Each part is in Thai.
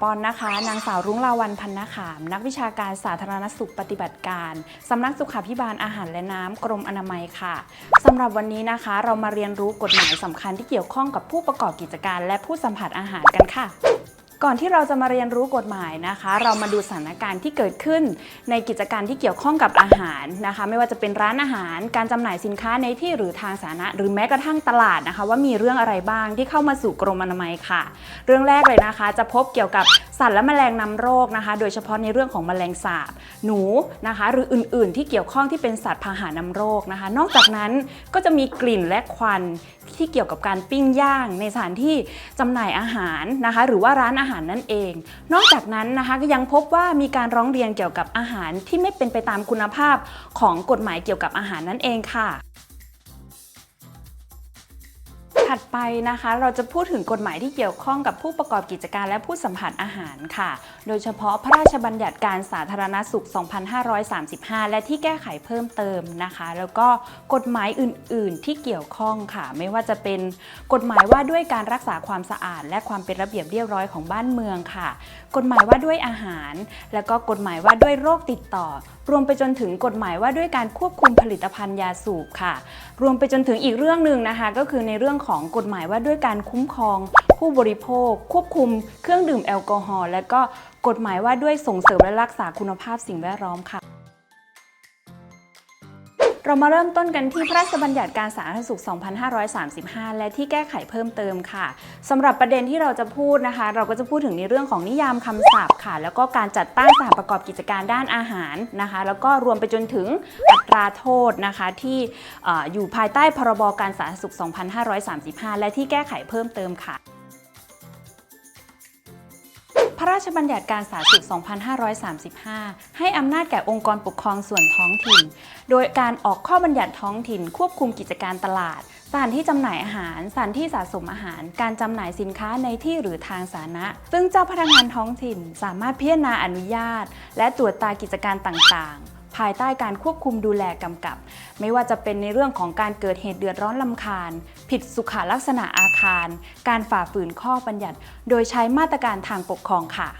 ปอนนะคะ นางสาวรุ้งลาวันพันนาขาม นักวิชาการสาธารณสุขปฏิบัติการสำนักสุขาพิบาลอาหารและน้ำกรมอนามัยค่ะสำหรับวันนี้นะคะ เรามาเรียนรู้กฎหมายสำคัญที่เกี่ยวข้องกับผู้ประกอบกิจการ และผู้สัมผัสอาหารกันค่ะ ก่อนที่เราจะมาเรียนรู้กฎหมายนะคะ เรามาดูสถานการณ์ที่เกิดขึ้น ในกิจการที่เกี่ยวข้องกับอาหารนะคะ ไม่ว่าจะเป็นร้านอาหาร การจำหน่ายสินค้าในที่หรือทางสาธารณะหรือแม้กระทั่งตลาดนะคะ ว่ามีเรื่องอะไรบ้างที่เข้ามาสู่กรมอนามัยค่ะ เรื่องแรกเลยนะคะ จะพบเกี่ยวกับ สัตว์และแมลงนำโรคนะคะ โดยเฉพาะในเรื่องของแมลงสาบ หนูนะคะ หรืออื่นๆ ที่เกี่ยวข้องที่เป็นสัตว์พาหะนำโรคนะคะ นอกจากนั้นก็จะมีกลิ่นและควันที่เกี่ยวกับการปิ้งย่างในสถานที่จำหน่ายอาหารนะคะ หรือว่าร้านอาหารนั่นเอง นอกจากนั้นนะคะก็ยังพบว่ามีการร้องเรียนเกี่ยวกับอาหารที่ไม่เป็นไปตามคุณภาพของกฎหมายเกี่ยวกับอาหารนั่นเองค่ะ ถัดไปนะคะ เราจะพูดถึงกฎหมายที่เกี่ยวข้องกับผู้ประกอบกิจการและผู้สัมผัสอาหารค่ะ โดยเฉพาะพระราชบัญญัติการสาธารณสุข 2535 และที่แก้ไขเพิ่มเติมนะคะ แล้วก็กฎหมายอื่น ๆ ที่เกี่ยวข้องค่ะ ไม่ว่าจะเป็นกฎหมายว่าด้วยการรักษาความสะอาด และความเป็นระเบียบเรียบร้อยของบ้านเมืองค่ะ กฎหมายว่าด้วยอาหาร แล้วก็กฎหมายว่าด้วยโรคติดต่อ รวมไปจนถึงกฎหมายว่าด้วยการควบคุมผลิตภัณฑ์ยาสูบค่ะ รวมไปจนถึงอีกเรื่องหนึ่งนะคะ ก็คือในเรื่องของกฎหมายว่าด้วยการคุ้มครองผู้บริโภค ควบคุมเครื่องดื่มแอลกอฮอล์และก็กฎหมายว่าด้วยส่งเสริมและรักษาคุณภาพสิ่งแวดล้อมค่ะ เรามาเริ่มต้นกันที่พระราชบัญญัติการสาธารณสุข 2535 และที่แก้ไขเพิ่มเติมค่ะสำหรับประเด็นที่เราจะพูดนะคะ เราก็จะพูดถึงในเรื่องของนิยามคำศัพท์ค่ะ แล้วก็การจัดตั้งสาประกอบกิจการด้านอาหารนะคะ แล้วก็รวมไปจนถึงอัตราโทษนะคะที่เอ่อยู่ภายใต้พรบการสาธารณสุข 2535 และที่แก้ไขเพิ่มเติมค่ะ พระราชบัญญัติการสาธารณสุข 2535 ให้อำนาจแก่องค์กรปกครองส่วนท้องถิ่น โดยการออกข้อบัญญัติท้องถิ่น ควบคุมกิจการตลาดสถานที่จำหน่ายอาหารสถานที่สะสมอาหาร การจำหน่ายสินค้าในที่หรือทางสาธารณะ ซึ่งเจ้าพนักงานท้องถิ่นสามารถพิจารณาอนุญาต และตรวจตากิจการต่างๆ ภายใต้การควบคุมดูแลกำกับ ไม่ว่าจะเป็นในเรื่องของการเกิดเหตุเดือดร้อนลำคาญ ผิดสุขลักษณะอาคาร การฝ่าฝืนข้อบัญญัติ โดยใช้มาตรการทางปกครองค่ะ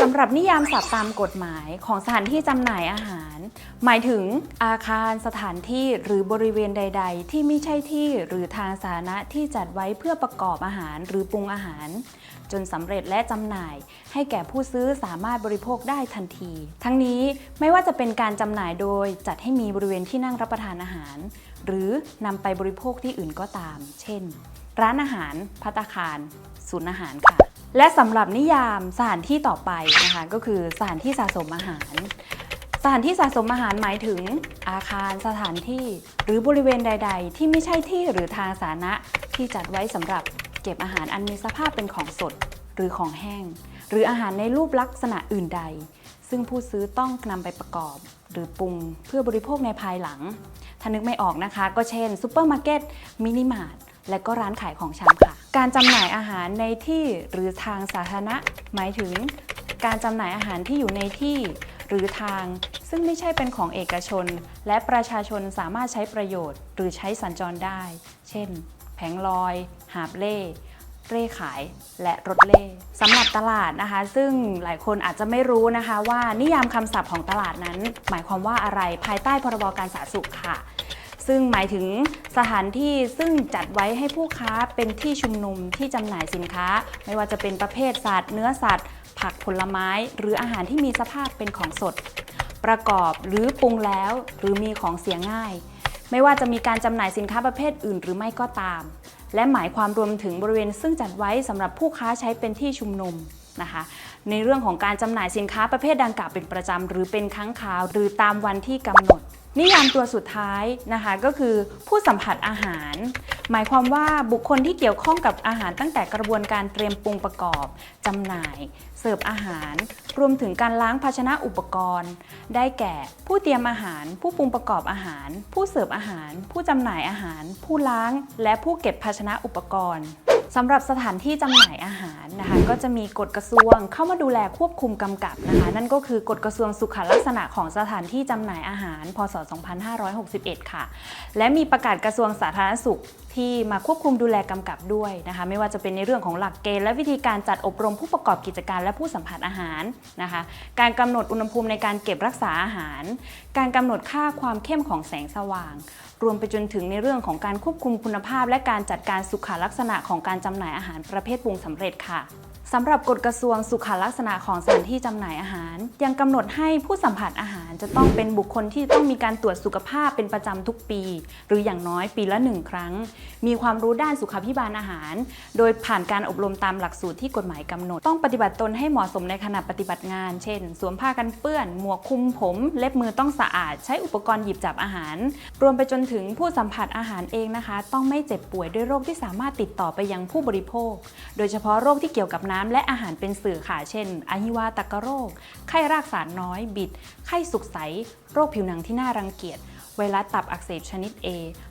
สำหรับนิยามศัพท์ตามกฎหมายของสถานที่จำหน่ายอาหาร หมายถึงอาคารสถานที่หรือบริเวณใด ๆ ที่ไม่ใช่ที่หรือทางสาธารณะที่จัดไว้เพื่อประกอบอาหารหรือปรุงอาหาร จนสำเร็จและจำหน่าย ให้แก่ผู้ซื้อสามารถบริโภคได้ทันที ทั้งนี้ไม่ว่าจะเป็นการจำหน่ายโดยจัดให้มีบริเวณที่นั่งรับประทานอาหาร หรือนำไปบริโภคที่อื่นก็ตาม เช่น ร้านอาหาร พัตตาคาร ศูนย์อาหารค่ะ และสำหรับนิยามสถานที่ต่อไปนะคะก็คือสถานที่สะสมอาหาร สถานที่สะสมอาหารหมายถึง อาคารสถานที่ หรือบริเวณใด ๆ ที่ไม่ใช่ที่หรือทางสาธารณะที่จัดไว้สำหรับเก็บอาหารอันมีสภาพเป็นของสด หรือของแห้ง หรืออาหารในรูปลักษณะอื่นใด ซึ่งผู้ซื้อต้องนำไปประกอบ หรือปรุงเพื่อบริโภคในภายหลัง ถ้านึกไม่ออกนะคะ ก็เช่นซูเปอร์มาร์เก็ตมินิมาร์ทและก็ร้านขายของชำค่ะ การจำหน่ายอาหารในที่หรือทางสาธารณะ หมายถึง การจำหน่ายอาหารที่อยู่ในที่ หรือทาง ซึ่งไม่ใช่เป็นของเอกชน และประชาชนสามารถใช้ประโยชน์ หรือใช้สัญจรได้ เช่น แผงลอย หาบเล่เร่ขายและรถเล่สำหรับตลาดนะคะ ซึ่งหลายคนอาจจะไม่รู้นะคะ ว่านิยามคำศัพท์ของตลาดนั้น หมายความว่าอะไรภายใต้พรบการสาธารณสุขค่ะ ซึ่งหมายถึงสถานที่ซึ่งจัดไว้ให้ผู้ค้าเป็นที่ชุมนุมที่จำหน่ายสินค้า ไม่ว่าจะเป็นประเภทสัตว์ เนื้อสัตว์ ผักผลไม้ หรืออาหารที่มีสภาพเป็นของสด ประกอบหรือปรุงแล้วหรือมีของเสียง่าย ไม่ว่าจะมีการจำหน่ายสินค้าประเภทอื่นหรือไม่ก็ตาม และหมายความรวมถึงบริเวณซึ่งจัดไว้สำหรับผู้ค้าใช้เป็นที่ชุมนุมนะคะในเรื่องของการจำหน่ายสินค้าประเภทดังกล่าวเป็นประจำหรือเป็นครั้งคราว หรือตามวันที่กำหนด นิยามตัวสุดท้ายนะคะก็คือผู้สัมผัสอาหาร หมายความว่าบุคคลที่เกี่ยวข้องกับอาหารตั้งแต่กระบวนการเตรียมปรุงประกอบจำหน่าย เสิร์ฟอาหาร รวมถึงการล้างภาชนะอุปกรณ์ ได้แก่ผู้เตรียมอาหาร ผู้ปรุงประกอบอาหาร ผู้เสิร์ฟอาหาร ผู้จำหน่ายอาหาร ผู้ล้าง และผู้เก็บภาชนะอุปกรณ์ สำหรับสถานที่จำหน่ายอาหารนะคะ ก็จะมีกฎกระทรวงเข้ามาดูแลควบคุมกำกับนะคะ นั่นก็คือกฎกระทรวงสุขลักษณะของสถานที่จำหน่ายอาหาร พศ 2561 ค่ะ และมีประกาศกระทรวงสาธารณสุขที่มาควบคุมดูแลกำกับด้วยนะคะไม่ว่าจะเป็นในเรื่องของหลักเกณฑ์และวิธีการจัดอบรมผู้ประกอบกิจการและผู้สัมผัสอาหารนะคะการกำหนดอุณหภูมิในการเก็บรักษาอาหาร การกำหนดค่าความเข้มของแสงสว่าง รวมไปจนถึงในเรื่องของการควบคุมคุณภาพ และการจัดการสุขลักษณะของการจำหน่ายอาหารประเภทปรุงสำเร็จค่ะ สำหรับกฎกระทรวงสุขลักษณะของสถานที่จำหน่ายอาหาร ยังกำหนดให้ผู้สัมผัสอาหารจะต้องเป็นบุคคลที่ต้องมีการตรวจสุขภาพเป็นประจำทุกปี หรืออย่างน้อยปีละหนึ่งครั้ง มีความรู้ด้านสุขภิบาลอาหาร โดยผ่านการอบรมตามหลักสูตรที่กฎหมายกำหนด ต้องปฏิบัติตนให้เหมาะสมในขณะปฏิบัติงาน เช่น สวมผ้ากันเปื้อน หมวกคลุมผม เล็บมือต้องสะอาด ใช้อุปกรณ์หยิบจับอาหาร รวมไปจนถึงผู้สัมผัสอาหารเองนะคะ ต้องไม่เจ็บป่วยด้วยโรคที่สามารถติดต่อไปยังผู้บริโภค โดยเฉพาะโรคที่เกี่ยวกับน้ำและอาหารเป็นสื่อค่ะ เช่นอหิวาตกโรค ไข้รากสารน้อย บิด ไข้สุกใส โรคผิวหนังที่น่ารังเกียจ ไวรัสตับอักเสบชนิด A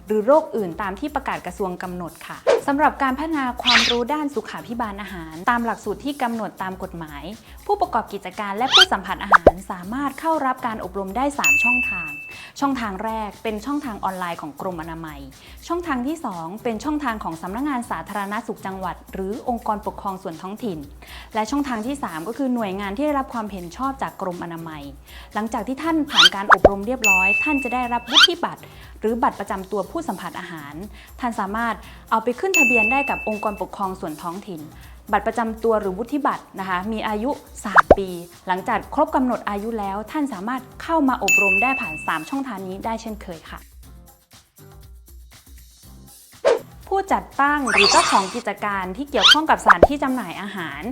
หรือโรคอื่นตามที่ประกาศกระทรวงกำหนดค่ะสำหรับการพัฒนาความรู้ด้านสุขาภิบาลอาหาร ตามหลักสูตรที่กำหนดตามกฎหมาย ผู้ประกอบกิจการและผู้สัมผัสอาหารสามารถเข้ารับการอบรมได้ 3 ช่องทาง ช่องทางแรกเป็นช่องทางออนไลน์ของกรมอนามัย ช่องทางที่ 2 เป็นช่องทางของสำนักงานสาธารณสุขจังหวัด หรือองค์กรปกครองส่วนท้องถิ่น และช่องทางที่ 3 ก็คือหน่วยงานที่ได้รับความเห็นชอบจากกรมอนามัย หลังจากที่ท่านผ่านการอบรมเรียบร้อย ท่านจะได้รับวุฒิบัตรหรือบัตรประจำตัวผู้ผู้สัมผัสอาหาร ท่านสามารถเอาไปขึ้นทะเบียนได้กับองค์กรปกครองส่วนท้องถิ่น บัตรประจำตัวหรือวุฒิบัตรนะคะ มีอายุ 3 ปี หลังจากครบกำหนดอายุแล้ว ท่านสามารถเข้ามาอบรมได้ผ่าน 3 ช่องทางนี้ได้เช่นเคยค่ะผู้จัดตั้งหรือเจ้าของกิจการที่เกี่ยวข้องกับสถานที่จำหน่ายอาหาร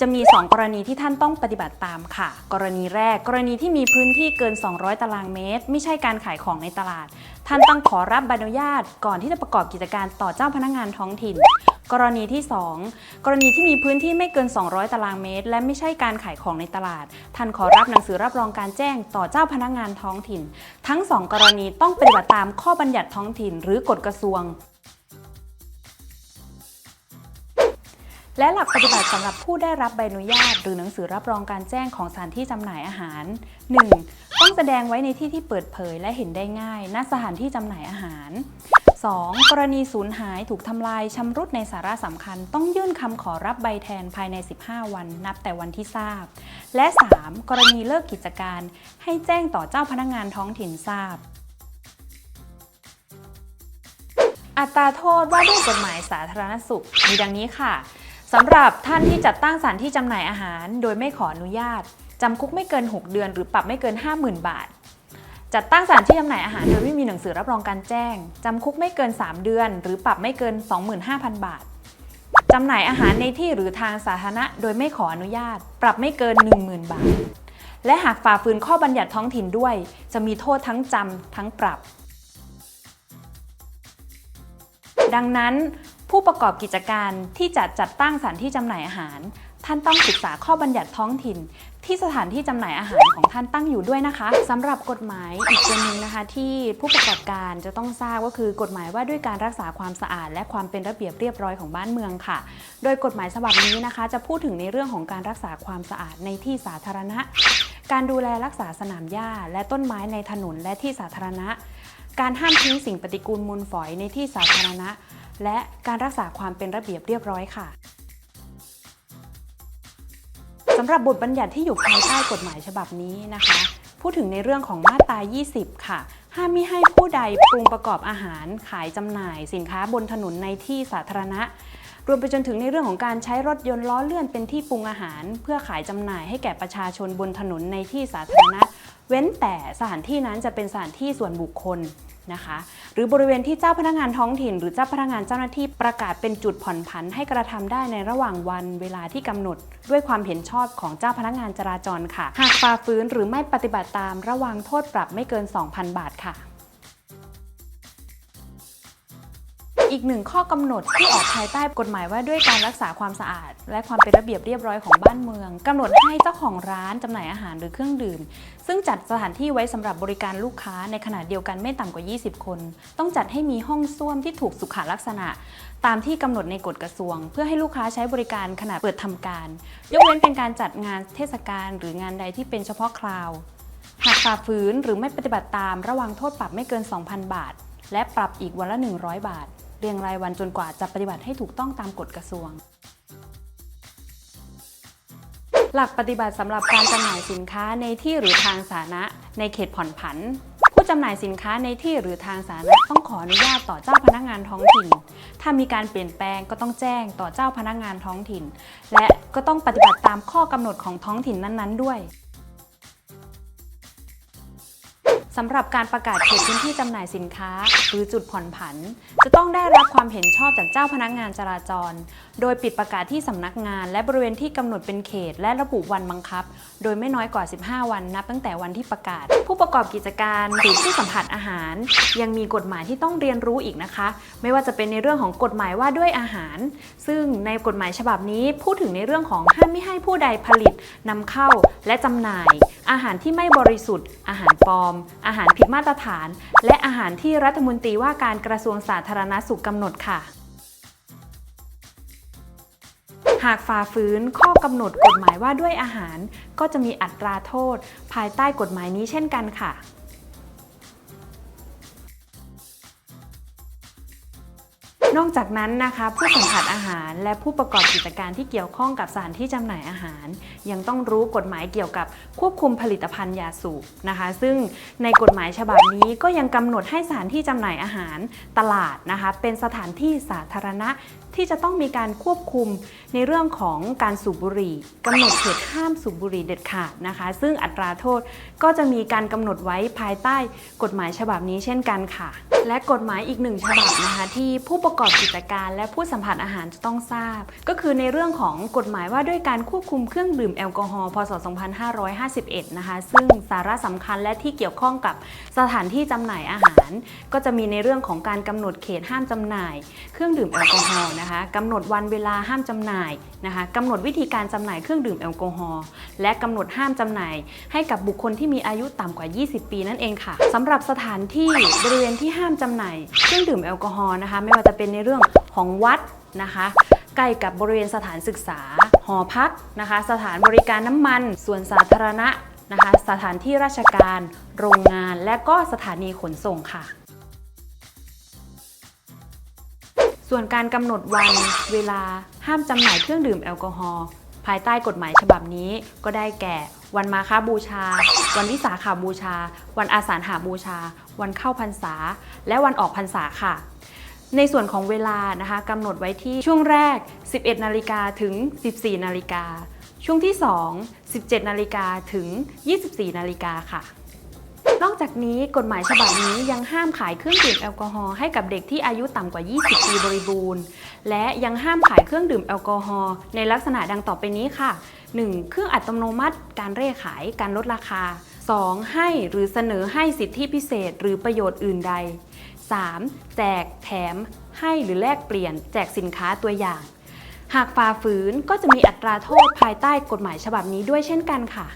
จะมี 2 กรณีที่ท่านต้องปฏิบัติตามค่ะ กรณีแรก กรณีที่มีพื้นที่เกิน 200 ตารางเมตร ไม่ใช่การขายของในตลาด ท่านต้องขอรับใบอนุญาตก่อนที่จะประกอบกิจการต่อเจ้าพนักงานท้องถิ่น กรณีที่ 2 กรณีที่มีพื้นที่ไม่เกิน 200 ตารางเมตร และไม่ใช่การขายของในตลาด ท่านขอรับหนังสือรับรองการแจ้งต่อเจ้าพนักงานท้องถิ่น ทั้ง 2 กรณีต้องปฏิบัติตามข้อบัญญัติท้องถิ่น หรือกฎกระทรวง และหลักปฏิบัติสำหรับผู้ได้รับใบอนุญาต หรือหนังสือรับรองการแจ้งของสถานที่จำหน่ายอาหาร 1. ต้องแสดงไว้ในที่ที่เปิดเผยและเห็นได้ง่าย ณ สถานที่จำหน่ายอาหาร 2. กรณีสูญหายถูกทำลายชำรุดในสาระสำคัญ ต้องยื่นคำขอรับใบแทนภายใน 15 วัน นับแต่วันที่ทราบ และ 3. กรณีเลิกกิจการ ให้แจ้งต่อเจ้าพนักงานท้องถิ่นทราบอัตราโทษว่าด้วยกฎหมายสาธารณสุขมีดังนี้ค่ะ สำหรับท่านที่จัดตั้งสถานที่จำหน่ายอาหาร โดยไม่ขออนุญาตจำคุกไม่เกิน 6 เดือน หรือปรับไม่เกิน 50,000 บาท จัดตั้งสถานที่จำหน่ายอาหารโดยไม่มีหนังสือรับรองการแจ้งจำคุกไม่เกิน 3 เดือน หรือปรับไม่เกิน 25,000 บาทจำหน่ายอาหารในที่หรือทางสาธารณะ โดยไม่ขออนุญาต ปรับไม่เกิน 10,000 บาท และหากฝ่าฝืนข้อบัญญัติท้องถิ่นด้วย จะมีโทษทั้งจำทั้งปรับ ดังนั้น ผู้ประกอบกิจการที่จะจัดตั้งสถานที่จำหน่ายอาหาร ท่านต้องศึกษาข้อบัญญัติท้องถิ่น ที่สถานที่จำหน่ายอาหารของท่านตั้งอยู่ด้วยนะคะสำหรับกฎหมายอีกตัวหนึ่งนะคะ ที่ผู้ประกอบการจะต้องทราบก็คือกฎหมายว่าด้วยการรักษาความสะอาด และความเป็นระเบียบเรียบร้อยของบ้านเมืองค่ะ โดยกฎหมายฉบับนี้นะคะ จะพูดถึงในเรื่องของการรักษาความสะอาดในที่สาธารณะ การดูแลรักษาสนามหญ้า และต้นไม้ในถนนและที่สาธารณะ การห้ามทิ้งสิ่งปฏิกูลมูลฝอยในที่สาธารณะ และการรักษาความเป็นระเบียบเรียบร้อยค่ะสำหรับบทบัญญัติที่อยู่ภายใต้กฎหมายฉบับนี้นะคะ พูดถึงในเรื่องของมาตรา 20 ค่ะ ห้ามมิให้ผู้ใดปรุงประกอบอาหาร ขายจำหน่าย สินค้าบนถนนในที่สาธารณะ รวมไปจนถึงในเรื่องของการใช้รถยนต์ล้อเลื่อนเป็นที่ปรุงอาหาร เพื่อขายจำหน่ายให้แก่ประชาชนบนถนนในที่สาธารณะ เว้นแต่สถานที่นั้นจะเป็นสถานที่ส่วนบุคคล นะคะ หรือบริเวณที่เจ้าพนักงานท้องถิ่น หรือเจ้าพนักงานเจ้าหน้าที่ประกาศเป็นจุดผ่อนผันให้กระทำได้ในระหว่างวันเวลาที่กำหนด ด้วยความเห็นชอบของเจ้าพนักงานจราจรค่ะ หากฝ่าฝืนหรือไม่ปฏิบัติตามระวังโทษปรับไม่เกิน 2,000 บาทค่ะ อีกหนึ่งข้อกำหนดที่ออกภายใต้กฎหมายว่าด้วยการรักษาความสะอาด และความเป็นระเบียบเรียบร้อยของบ้านเมืองกำหนดให้เจ้าของร้านจำหน่ายอาหารหรือเครื่องดื่ม ซึ่งจัดสถานที่ไว้สำหรับบริการลูกค้าในขณะเดียวกันไม่ต่ำกว่า 20 คน ต้องจัดให้มีห้องส้วมที่ถูกสุขลักษณะ ตามที่กำหนดในกฎกระทรวง เพื่อให้ลูกค้าใช้บริการขณะเปิดทำการ ยกเว้นเป็นการจัดงานเทศกาลหรืองานใดที่เป็นเฉพาะคราวหากฝ่าฝืนหรือไม่ปฏิบัติตามระวังโทษปรับไม่เกิน 2,000 บาท และปรับอีกวันละ 100 บาท เรียงรายวันจนกว่าจะปฏิบัติให้ถูกต้องตามกฎกระทรวง หลักปฏิบัติสำหรับการจำหน่ายสินค้าในที่หรือทางสาธารณะในเขตผ่อนผัน ผู้จำหน่ายสินค้าในที่หรือทางสาธารณะต้องขออนุญาตต่อเจ้าพนักงานท้องถิ่น ถ้ามีการเปลี่ยนแปลงก็ต้องแจ้งต่อเจ้าพนักงานท้องถิ่น และก็ต้องปฏิบัติตามข้อกำหนดของท้องถิ่นนั้น ๆ ด้วย สำหรับการประกาศเขตพื้นที่จำหน่ายสินค้า หรือจุดผ่อนผัน จะต้องได้รับความเห็นชอบจากเจ้าพนักงานจราจร โดยปิดประกาศที่สำนักงาน และบริเวณที่กำหนดเป็นเขต และระบุวันบังคับ โดยไม่น้อยกว่า 15 วันนับตั้งแต่วันที่ประกาศ ผู้ประกอบกิจการหรือผู้สัมผัสอาหาร ยังมีกฎหมายที่ต้องเรียนรู้อีกนะคะ ไม่ว่าจะเป็นในเรื่องของกฎหมายว่าด้วยอาหาร ซึ่งในกฎหมายฉบับนี้พูดถึงในเรื่องของห้ามไม่ให้ผู้ใดผลิตนำเข้าและจำหน่าย อาหารที่ไม่บริสุทธิ์ อาหารปลอมอาหารผิดมาตรฐาน และอาหารที่รัฐมนตรีว่าการกระทรวงสาธารณสุขกำหนดค่ะ หากฝ่าฝืนข้อกำหนดกฎหมายว่าด้วยอาหาร ก็จะมีอัตราโทษ ภายใต้กฎหมายนี้เช่นกันค่ะ นอกจากนั้นนะคะ ผู้สัมผัสอาหาร และผู้ประกอบกิจการที่เกี่ยวข้องกับสถานที่จำหน่ายอาหาร ยังต้องรู้กฎหมายเกี่ยวกับควบคุมผลิตภัณฑ์ยาสูบนะคะ ซึ่งในกฎหมายฉบับนี้ก็ยังกำหนดให้สถานที่จำหน่ายอาหารตลาดนะคะ เป็นสถานที่สาธารณะที่จะต้องมีการควบคุมในเรื่องของการสูบบุหรี่กำหนดเขตห้ามสูบบุหรี่เด็ดขาดนะคะ ซึ่งอัตราโทษก็จะมีการกำหนดไว้ภายใต้กฎหมายฉบับนี้เช่นกันค่ะ และกฎหมายอีกหนึ่งฉบับนะคะที่ผู้ประกอบกิจการและผู้สัมผัสอาหารจะต้องทราบ ก็คือในเรื่องของกฎหมายว่าด้วยการควบคุมเครื่องดื่มแอลกอฮอล์พศ 2551 นะคะ ซึ่งสาระสำคัญและที่เกี่ยวข้องกับสถานที่จำหน่ายอาหาร ก็จะมีในเรื่องของการกำหนดเขตห้ามจำหน่าย เครื่องดื่มแอลกอฮอล์นะคะกำหนดวันเวลาห้ามจำหน่ายนะคะกำหนดวิธีการจำหน่ายเครื่องดื่มแอลกอฮอล์และกำหนดห้ามจำหน่าย ให้กับบุคคลที่มีอายุต่ำกว่า 20 ปีนั่นเองค่ะสำหรับสถานที่บริเวณที่ห้ามจำหน่ายเครื่องดื่มแอลกอฮอล์นะคะ ไม่ว่าจะเป็นในเรื่องของวัดนะคะใกล้กับบริเวณสถานศึกษา หอพักนะคะ สถานบริการน้ำมันส่วนสาธารณะนะคะ สถานที่ราชการ โรงงาน และก็สถานีขนส่งค่ะ ส่วนการกำหนดวันเวลาห้ามจำหน่ายเครื่องดื่มแอลกอฮอล์ภายใต้กฎหมายฉบับนี้ก็ได้แก่ วันมาฆบูชา วันวิสาขาบูชา วันอาสาฬหาบูชา วันเข้าพรรษา และวันออกพรรษาค่ะ ในส่วนของเวลานะคะกำหนดไว้ที่ช่วงแรก 11 นาฬิกาถึง 14 นาฬิกา ช่วงที่ 2 17 นาฬิกาถึง 24 นาฬิกาค่ะนอกจากนี้กฎหมายฉบับนี้ยังห้ามขายเครื่องดื่มแอลกอฮอล์ให้กับเด็กที่อายุต่ำกว่า 20 ปีบริบูรณ์ และยังห้ามขายเครื่องดื่มแอลกอฮอล์ในลักษณะดังต่อไปนี้ค่ะ 1. เครื่องอัตโนมัติ การเร่ขายการลดราคา 2. ให้หรือเสนอให้สิทธิพิเศษหรือประโยชน์อื่นใด 3. แจกแถม ให้หรือแลกเปลี่ยน แจกสินค้าตัวอย่าง หากฝ่าฝืนก็จะมีอัตราโทษภายใต้กฎหมายฉบับนี้ด้วยเช่นกันค่ะ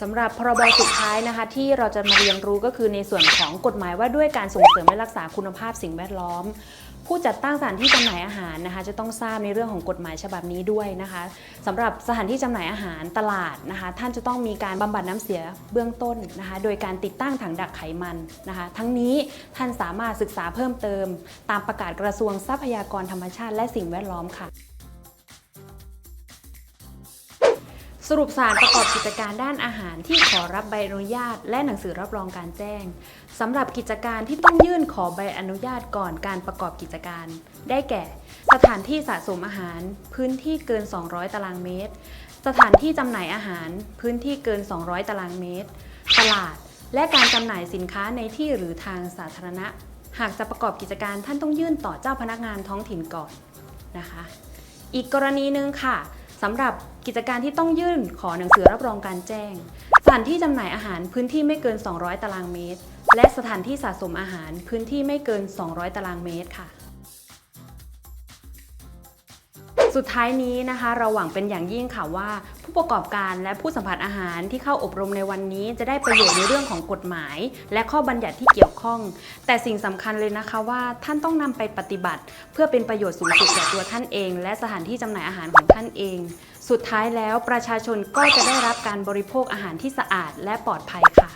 สำหรับพรบสุดท้ายนะคะ ที่เราจะมาเรียนรู้ก็คือในส่วนของกฎหมายว่าด้วยการส่งเสริมและรักษาคุณภาพสิ่งแวดล้อม ผู้จัดตั้งสถานที่จำหน่ายอาหารนะคะ จะต้องทราบในเรื่องของกฎหมายฉบับนี้ด้วยนะคะสำหรับสถานที่จำหน่ายอาหารตลาดนะคะ ท่านจะต้องมีการบำบัดน้ำเสียเบื้องต้นนะคะ โดยการติดตั้งถังดักไขมันนะคะ ทั้งนี้ท่านสามารถศึกษาเพิ่มเติม ตามประกาศกระทรวงทรัพยากรธรรมชาติและสิ่งแวดล้อมค่ะ สรุปสารประกอบกิจการด้านอาหารที่ขอรับใบอนุญาต และหนังสือรับรองการแจ้งสำหรับกิจการที่ต้องยื่นขอใบอนุญาตก่อนการประกอบกิจการ ได้แก่ สถานที่สะสมอาหาร พื้นที่เกิน 200 ตารางเมตร สถานที่จำหน่ายอาหาร พื้นที่เกิน 200 ตารางเมตร ตลาด และการจำหน่ายสินค้าในที่หรือทางสาธารณะ หากจะประกอบกิจการท่านต้องยื่นต่อเจ้าพนักงานท้องถิ่นก่อนนะคะ อีกกรณีหนึ่งค่ะสำหรับ กิจการที่ต้องยื่นขอหนังสือรับรองการแจ้ง สถานที่จำหน่ายอาหารพื้นที่ไม่เกิน 200 ตารางเมตร และสถานที่สะสมอาหารพื้นที่ไม่เกิน 200 ตารางเมตรค่ะ สุดท้ายนี้นะคะ เราหวังเป็นอย่างยิ่งค่ะว่า ผู้ประกอบการและผู้สัมผัสอาหารที่เข้าอบรมในวันนี้ จะได้ประโยชน์ในเรื่องของกฎหมาย และข้อบัญญัติที่เกี่ยวข้อง แต่สิ่งสำคัญเลยนะคะว่าท่านต้องนำไปปฏิบัติ เพื่อเป็นประโยชน์สูงสุดแก่ตัวท่านเอง และสถานที่จำหน่ายอาหารของท่านเอง สุดท้ายแล้วประชาชนก็จะได้รับการบริโภคอาหารที่สะอาดและปลอดภัยค่ะ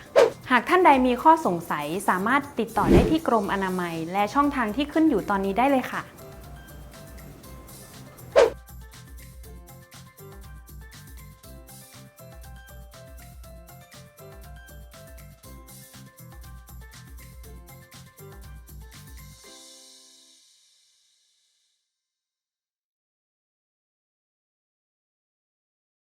หากท่านใดมีข้อสงสัยสามารถติดต่อได้ที่กรมอนามัย และช่องทางที่ขึ้นอยู่ตอนนี้ได้เลยค่ะ